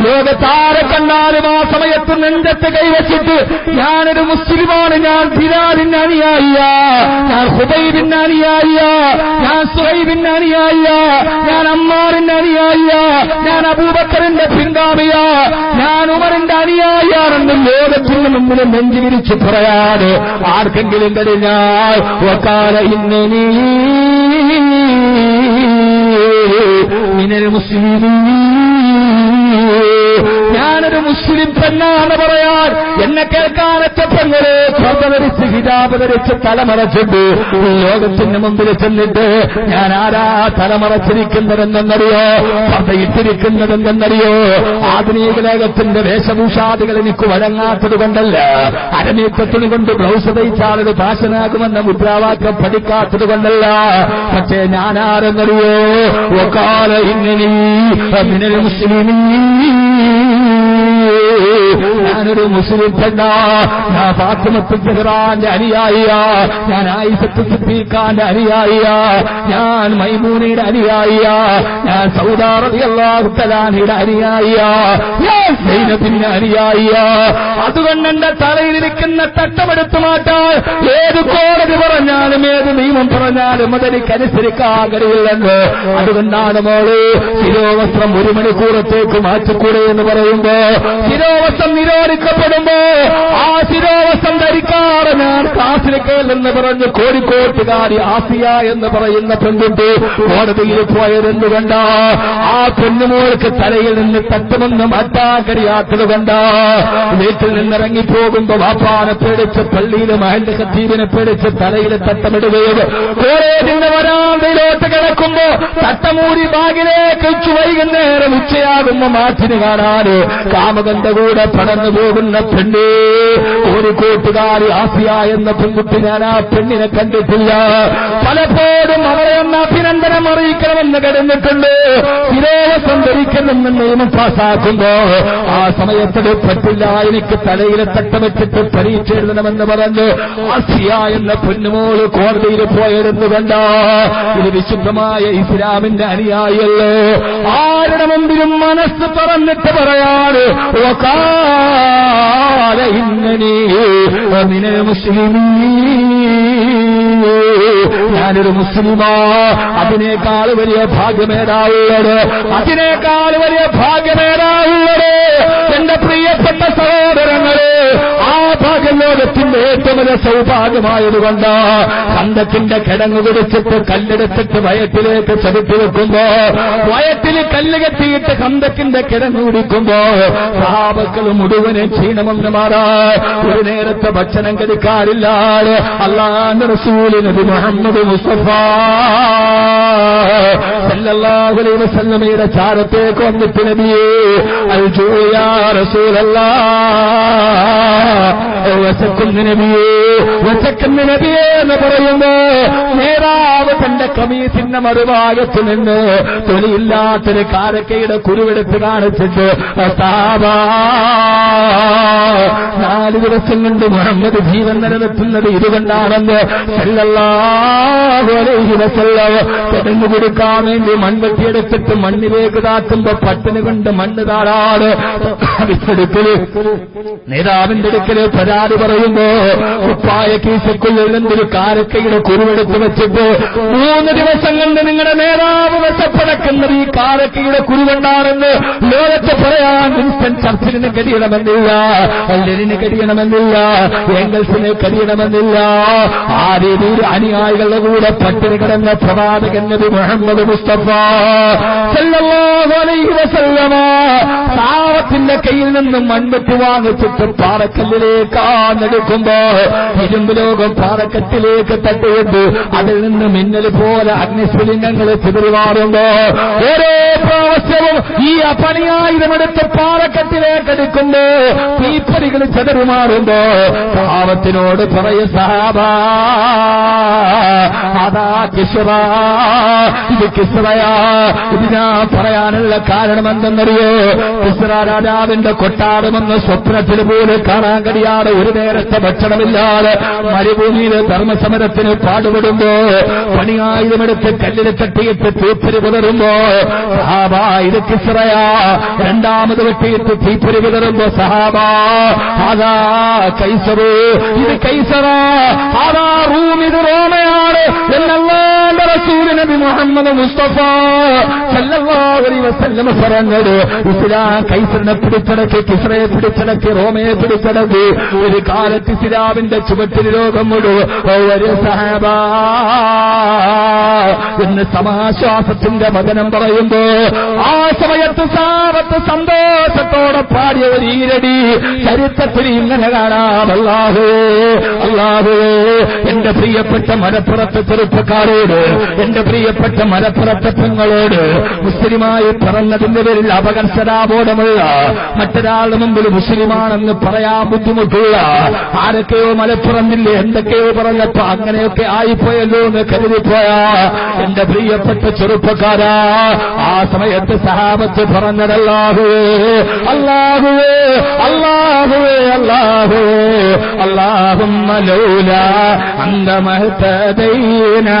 ലോകത്താരെ കണ്ടാലും ആ സമയത്ത് നെഞ്ചത്ത് കൈവച്ചിട്ട് ഞാനൊരു മുസ്ലിമാണ് ഞാൻ ബിലാലിന് അനുയായിയ. ഞാൻ ഹുബൈബിന് അനുയായിയ. ഞാൻ സുഹൈബിന് അനുയായിയ. ഞാൻ അമ്മാറിന്റെ അനുയായിയ. ഞാൻ അബൂബക്കറിന്റെ പിൻഗാമിയ. ഞാൻ ഉമറിന്റെ അനുയായിയാണെന്ന് ലോകത്തിന് മുമ്പിൽ നെഞ്ചു വിരിച്ചു പറയാതെ ആർക്കെങ്കിലും കഴിഞ്ഞാൽ ഒക്കാല മിനൽ you ഞാനൊരു മുസ്ലിം പെണ്ണാണ് പറയാൻ എന്നെ കേൾക്കാൻ പെങ്ങളെ ധരിച്ച് ഹിജാബ് ധരിച്ച് തലമറച്ചിട്ട് ലോകത്തിന് മുമ്പിൽ ചെന്നിട്ട് ഞാൻ ആരാ തലമറച്ചിരിക്കുന്നതെന്നറിയോ? പതയിട്ടിരിക്കുന്നതെന്നറിയോ? ആധുനിക ലോകത്തിന്റെ വേഷഭൂഷാദികൾ എനിക്ക് വഴങ്ങാത്തത് കൊണ്ടല്ല. അരമീറ്റത്തിന് കൊണ്ട് ബ്ലൗസ് തയ്ച്ചാലത് ഫാഷനാകുമെന്ന മുദ്രാവാക്യം പഠിക്കാത്തത് കൊണ്ടല്ല. പക്ഷേ ഞാൻ ആരെന്നറിയോ ഒക്കാല ഇങ്ങനെ മുസ്ലിം ഞാനൊരു മുസ്ലിം പെണ്ണ. ഞാൻ ഫാത്തിമത്ത് ജഹ്റാന്റെ അനുയായിയ. ഞാൻ ആയിഷത്ത് സിദ്ദീഖാന്റെ അനുയായിയ. ഞാൻ മൈമൂനയുടെ അനുയായിയ. ഞാൻ സൗദാറതി അള്ളാഹുത്തലാനിയുടെ അനുയായിയ. ഞാൻ സൈനത്തിന്റെ അനുയായിയ. അതുകൊണ്ട് എന്റെ തലയിലിരിക്കുന്ന തട്ടമെടുത്തു മാറ്റാൻ ഏത് കോടതി പറഞ്ഞാലും ഏത് നിയമം പറഞ്ഞാലും അതെനിക്കനുസരിക്കാൻ കഴിയില്ലെന്ന് അതുകൊണ്ടാണ് മോൾ ശിരോവസ്ത്രം ഒരു മണിക്കൂറത്തേക്ക് മാറ്റിക്കൂടെ എന്ന് പറയുമ്പോ ശിരോവസ്ത്രം നിരോധിക്കപ്പെടുമ്പോ ആ ശിരോവസ്ത്രം ധരിക്കാറ് ഞാൻ കേൾന്ന് പറഞ്ഞ് കോഴിക്കോട്ടുകാരി ആസിയ എന്ന് പറയുന്ന പെൺകുട്ടി കോടതിയിൽ പോയതെന്തുകൊണ്ടാ ആ പെണ്ണുമോൾക്ക് തലയിൽ നിന്ന് തട്ടുമെന്ന് മാറ്റാൻ കൊണ്ടാ? വീട്ടിൽ നിന്നിറങ്ങി പോകുമ്പോ വാപ്പാനെ പേടിച്ച് പള്ളിയിലെ മഹന്റെ ഖത്തീബിനെ പേടിച്ച് തലയിൽ തട്ടമിടുകയും കോളേജിന്റെ വരാന്തയിലോട്ട് കിടക്കുമ്പോ തട്ടമൂരി ബാഗിലേക്ക് വൈകുന്നേരം ഉച്ചയാകുമ്പോ മാറ്റിന് കാണാന് കാമകന്റെ കൂടെ പടന്നു പോകുന്ന പെണ്ണ് ഒരു കൂട്ടുകാരി ആസിയ എന്ന പെൺകുട്ടി ഞാൻ ആ പെണ്ണിനെ കണ്ടിട്ടില്ല. പലപ്പോഴും അവരെ ഒന്ന് അഭിനന്ദനം അറിയിക്കണമെന്ന് കിടന്നിട്ടുണ്ട് ശിരോവസം ധരിക്കണമെന്ന് നിയമം പാസാക്കുമ്പോ ആ സമയത്തത് പറ്റില്ല എനിക്ക് തലയിലെ തട്ടമിട്ടിട്ട് പരീക്ഷ എഴുതണമെന്ന് പറഞ്ഞ്. ആസിയ എന്ന പൊന്നുമോൾ കോടതിയിൽ പോയിരുന്നു കണ്ട. ഇത് വിശുദ്ധമായ മഹാനായ ഇസ്ലാമിന്റെ അനുയായിയല്ലേ? ആരുടെ മുമ്പിലും മനസ്സ് തുറന്നിട്ട് പറയാണ് മുസ്ലിമീ ഞാനൊരു മുസ്ലിമാ. അതിനേക്കാൾ വലിയ ഭാഗ്യമേടാവുള്ളത് അതിനേക്കാൾ വലിയ ഭാഗ്യമേടാവുള്ളത് എന്റെ പ്രിയപ്പെട്ട സഹോദരങ്ങളെ ആ ഭാഗ്യം ലോകത്തിന്റെ ഏറ്റവും വലിയ സൗഭാഗ്യമായതുകൊണ്ട് കണ്ടത്തിന്റെ കിടങ്ങ് കുടിച്ചിട്ട് കല്ലെടുത്തിട്ട് വയറ്റിലേക്ക് ചവിട്ടി വെക്കുമ്പോ വയറ്റിൽ കല്ല് കെട്ടിയിട്ട് കന്തത്തിന്റെ കിടങ്ങ് കുടിക്കുമ്പോ സഹാബക്കൾ മുഴുവനെ ക്ഷീണമെന്ന് മാറാ. ഒരു നേരത്തെ ഭക്ഷണം കഴിക്കാറില്ലാതെ അള്ളാന്റെ റസൂൽ നബി മുഹമ്മദ് മുസ്തഫ സല്ലല്ലാഹു അലൈഹി വസല്ലമയുടെ ചാരത്തേക്ക് വന്നിട്ട് നബിയേ അൽ ജൂയാ റസൂലല്ലാ. എന്ന് പറയുമ്പോ നേതാവ് തന്റെ കമീസിന്റെ മറുഭാഗത്ത് നിന്ന് തൊലിയില്ലാത്തൊരു കാരക്കയുടെ കുരുവെടുത്ത് കാണിച്ചിട്ട് നാല് ദിവസം കൊണ്ട് മുഹമ്മദ് ജീവൻ നിലനിർത്തുന്നത് ഇതുകൊണ്ടാണെന്ന് കിടന്നു കൊടുക്കാൻ വേണ്ടി മൺവെട്ടിയെടുത്തിട്ട് മണ്ണിലേക്ക് താക്കുമ്പോ പട്ടിന് കൊണ്ട് മണ്ണ് താഴാട് നേതാവിന്റെ അടുക്കൽ പരാതി പറയുമ്പോ ഉപ്പായ കീശക്കുള്ളിൽ എന്തൊരു കാരക്കയുടെ കുരുവെടുത്ത് വെച്ചിട്ട് മൂന്ന് ദിവസം കൊണ്ട് നിങ്ങളുടെ നേതാവ് വെച്ചപ്പടക്കുന്നത് ഈ കാരക്കയുടെ കുരുവെണ്ടാണെന്ന് ലോകത്ത് പറയാൻ ഇൻസ്റ്റൻ ചർച്ചിന് കരിയണമെന്നില്ല ലെനിന് കരിയണമെന്നില്ല ഏംഗൽസിന് കരിയണമെന്നില്ല ആ രീതിയിൽ അനുയായികളുടെ കൂടെ പട്ടിണി കിടന്ന പ്രവാചകൻ മുഹമ്മദ് മുസ്തഫ സല്ലല്ലാഹു അലൈഹി വസല്ലമ സാവത്തിന്റെ കയ്യിൽ നിന്ന് മൺവെട്ടി വാങ്ങിച്ചിട്ട് പാറക്കല്ലിലേക്ക് ഇരുമ്പ് ലോകം പാറക്കത്തിലേക്ക് തട്ടിയിട്ട് അതിൽ നിന്ന് മിന്നൽ പോലെ അഗ്നിസ്ഫുലിംഗങ്ങൾ ചിതറിമാറുമ്പോ ഓരോ പ്രാവശ്യവും ഈ അപണിയായുധമെടുത്ത് പാറക്കത്തിലേക്ക് എടുക്കുമ്പോ തീപ്പടികൾ ചെതറിമാറുമ്പോ പാവത്തിനോട് പറയ സാബാ ഞാൻ പറയാനുള്ള കാരണം എന്തെന്നറിയോ? കിസ്ര രാജാവിന്റെ കൊട്ടാരമെന്ന് സ്വപ്നത്തിൽ പോലും കാണാൻ കഴിയാതെ ഒരു നേരത്തെ ഭക്ഷണമില്ലാതെ മരുഭൂമിയിൽ ധർമ്മസമരത്തിന് പാടുപെടുമ്പോ പണിയായുധമെടുത്ത് കല്ലിൽ തട്ടിയിട്ട് തീപ്പരി പുതറുമ്പോ സഹാബ ഇത് കിസ്രയാ രണ്ടാമത് വെട്ടിയിട്ട് തീപ്പരി പുതറുമ്പോ സഹാബ അതാ കൈസറു ഇത് കൈസറ. അതാ റൂം ഇത് റോമയാണ്. നബി മുഹമ്മദ് മുസ്തഫ സല്ലല്ലാഹു അലൈഹി വസല്ലം പറഞ്ഞത് ഇസ്ലാം പിടിച്ചടക്കി കിസ്രയെ പിടിച്ചടക്കി റോമയെ പിടിച്ചടക്കി. ഒരു കാലത്ത് ഇസ്ലാമിന്റെ ചുവട്ടിൽ ലോകം മുഴുവൻ ഒരു സഹബ. എന്ന് സമാശ്വാസത്തിന്റെ വചനം പറയുമ്പോ ആ സമയത്ത് സാപത്ത് സന്തോഷത്തോടെ പാടിയ ഒരു ഈരടി ചരിത്രത്തിൽ ഇങ്ങനെ കാണാം. അല്ലാഹു അല്ലാഹു എന്റെ പ്രിയപ്പെട്ട മലപ്പുറത്തെ ചെറുപ്പക്കാരോട് എന്റെ പ്രിയപ്പെട്ട മലപ്പുറത്തെ പെങ്ങളോട് മുസ്ലിമായി പറഞ്ഞതിന്റെ പേരിൽ അപകർഷതാബോധമുള്ള മറ്റൊരാളുടെ മുമ്പിൽ മുസ്ലിമാണെന്ന് പറയാൻ ബുദ്ധിമുട്ടുള്ള ആരൊക്കെയോ മലപ്പുറം ജില്ല എന്തൊക്കെയോ പറഞ്ഞപ്പോ അങ്ങനെയൊക്കെ ആയിപ്പോയല്ലോ എന്ന് കരുതിപ്പോയാ എന്റെ പ്രിയപ്പെട്ട ചെറുപ്പക്കാരാ ആ സമയത്ത് സഹാബത്ത് പറഞ്ഞതല്ലാഹുവേ അല്ലാഹുവേ അല്ലാഹുവേ അല്ലാഹുവേ അല്ലാഹുമ്മ അന്ത മഹ്തദൈനാ